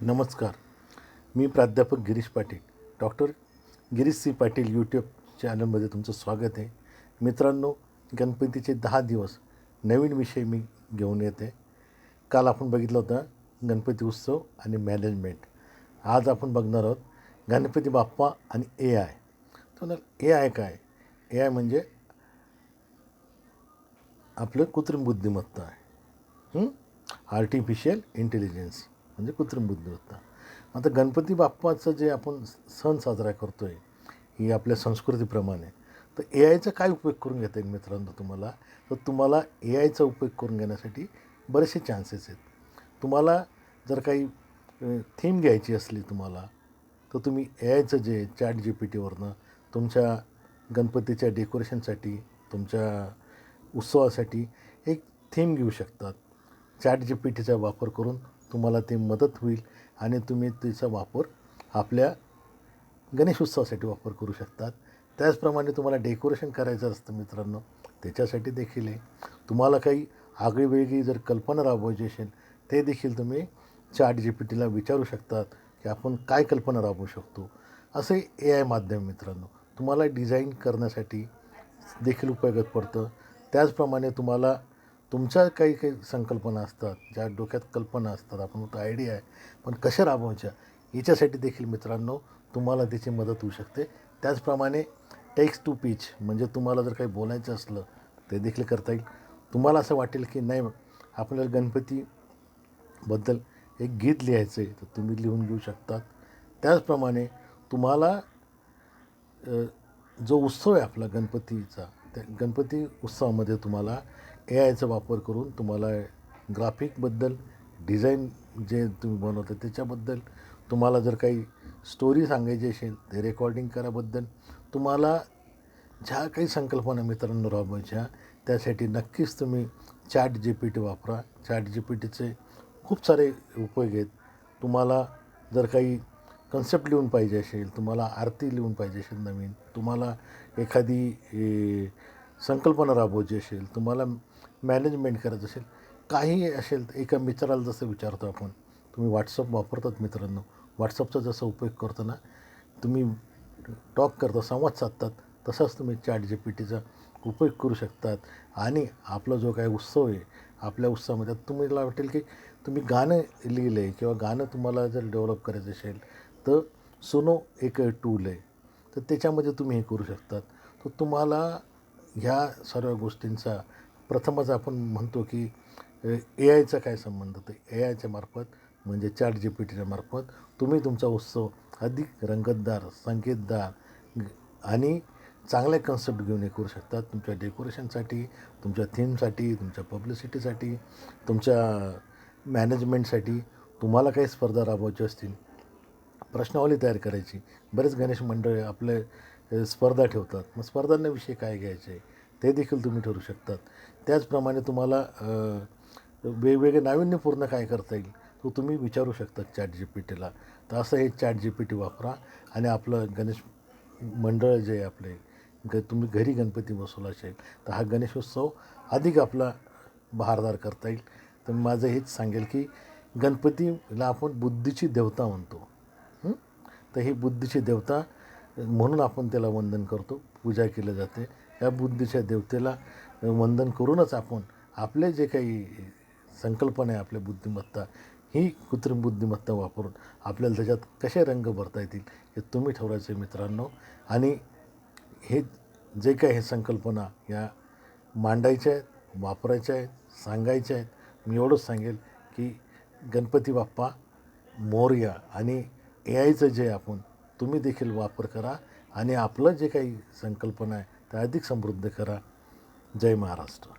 नमस्कार. मी प्राध्यापक Girish Patil. Doctor Girish C Patil YouTube चॅनलमध्ये तुमचं स्वागत आहे. मित्रांनो गणपतीचे दहा दिवस नवीन विषय मी घेऊन येते. काल आपण बघितलं होतं गणपती उत्सव आणि मॅनेजमेंट आज आपण बघणार आहोत गणपती बाप्पा आणि ए आय तर ए आय काय? ए आय म्हणजे आपलं कृत्रिम बुद्धिमत्ता आहे. आर्टिफिशियल इंटेलिजन्स म्हणजे कृत्रिम बुद्धिमत्ता. आता गणपती बाप्पाचं जे आपण सण साजरा करतो आहे ही आपल्या संस्कृतीप्रमाणे. तर ए आयचा काय उपयोग करून घेता येईल मित्रांनो तुम्हाला? तर तुम्हाला ए आयचा उपयोग करून घेण्यासाठी बरेचसे चान्सेस आहेत. तुम्हाला जर काही थीम घ्यायची असली तुम्हाला तर तुम्ही ए आयचं जे चॅट जी पी टीवरनं तुमच्या गणपतीच्या डेकोरेशनसाठी तुमच्या उत्सवासाठी एक थीम घेऊ शकतात. चॅट जी पी टीचा वापर करून तुम्हाला ते मदत होईल आणि तुम्ही तिचा वापर आपल्या गणेश उत्सवासाठी वापर करू शकतात. त्याचप्रमाणे तुम्हाला डेकोरेशन करायचं असतं मित्रांनो त्याच्यासाठी देखील आहे. तुम्हाला काही आगळीवेगळी जर कल्पना राबवायची असेल ते देखील तुम्ही चॅट जी पी टीला विचारू शकतात की आपण काय कल्पना राबवू शकतो. असे ए आय माध्यम मित्रांनो. तुम्हाला डिझाईन करण्यासाठी देखील उपयोगात पडतं. त्याचप्रमाणे तुम्हाला तुमच्या काही काही संकल्पना असतात ज्या डोक्यात कल्पना असतात आपण म्हणतो आयडिया आहे पण कशा राबवायच्या याच्यासाठी देखील मित्रांनो तुम्हाला त्याची मदत होऊ शकते. त्याचप्रमाणे टेक्स्ट टू पीच म्हणजे तुम्हाला जर काही बोलायचं असलं ते देखील करता येईल. तुम्हाला असं वाटेल की नाही आपल्याला गणपतीबद्दल एक गीत लिहायचं आहे तर तुम्ही लिहून घेऊ शकतात. त्याचप्रमाणे तुम्हाला जो उत्सव आहे आपला गणपतीचा त्या गणपती उत्सवामध्ये तुम्हाला ए आयचा वापर करून तुम्हाला ग्राफिकबद्दल डिझाईन जे तुम्ही बनवता त्याच्याबद्दल तुम्हाला जर काही स्टोरी सांगायची असेल ते रेकॉर्डिंग कराबद्दल तुम्हाला ज्या काही संकल्पना मित्रांनो राबवायच्या त्यासाठी नक्कीच तुम्ही चॅट जी पी टी वापरा. चॅट जी पी टीचे खूप सारे उपयोग आहेत. तुम्हाला जर काही कन्सेप्ट लिहून पाहिजे असेल तुम्हाला आरती लिहून पाहिजे असेल नवीन तुम्हाला एखादी संकल्पना राबवायची असेल तुम्हाला मॅनेजमेंट करायचं असेल काही असेल तर एका मित्राला जसं विचारतो आपण तुम्ही व्हॉट्सअप वापरतात मित्रांनो व्हॉट्सअपचा जसा उपयोग करताना तुम्ही टॉक करता संवाद साधतात तसाच तुम्ही चॅट जी पी टीचा उपयोग करू शकतात. आणि आपला जो काही उत्सव आहे आपल्या उत्सवामध्ये तुम्हाला वाटेल की तुम्ही गाणं लिहिलं आहे किंवा गाणं तुम्हाला जर डेव्हलप करायचं असेल तर सुनो एक टूल आहे. तर त्याच्यामध्ये तुम्ही हे करू शकतात. तर तुम्हाला ह्या सर्व गोष्टींचा प्रथमच आपण म्हणतो की ए आयचा काय संबंध तर ए आयच्या मार्फत म्हणजे चॅट जी पी टीच्या मार्फत तुम्ही तुमचा उत्सव अधिक रंगतदार संकेतदार आणि चांगले कन्सेप्ट घेऊन हे करू शकतात तुमच्या डेकोरेशनसाठी तुमच्या थीमसाठी तुमच्या पब्लिसिटीसाठी तुमच्या मॅनेजमेंटसाठी तुम्हाला काही स्पर्धा राबवायची असतील प्रश्नावली तयार करायची. बरेच गणेश मंडळ आपले स्पर्धा ठेवतात. मग स्पर्धांना विषय काय घ्यायचे ते देखील तुम्ही ठरू शकतात. त्याचप्रमाणे तुम्हाला वेगवेगळे नाविन्यपूर्ण काय करता येईल तो तुम्ही विचारू शकता चॅट जी पी टीला तर असं हे चॅट जी पी टी वापरा आणि आपलं गणेश मंडळ जे आहे आपले ग तुम्ही घरी गणपती बसवला असेल तर हा गणेशोत्सव अधिक आपला बहारदार करता येईल. तर माझं हेच सांगेल की गणपतीला आपण बुद्धीची देवता म्हणतो. तर ही बुद्धीची देवता म्हणून आपण त्याला वंदन करतो पूजा केली जाते. या बुद्धीच्या देवतेला वंदन करूनच आपण आपले जे काही संकल्पना आहे आपल्या बुद्धिमत्ता ही कृत्रिम बुद्धिमत्ता वापरून आपल्याला त्याच्यात कसे रंग भरता येतील हे तुम्ही ठरवायचे मित्रांनो. आणि हे जे काही हे संकल्पना या मांडायच्या आहेत वापरायच्या आहेत सांगायच्या आहेत मी एवढंच सांगेल की गणपती बाप्पा मोर्या आणि ए आयचं जे आपण तुम्ही देखील वापर करा आणि आपलं जे काही संकल्पना आहे त्या अधिक समृद्ध करा. जय महाराष्ट्र.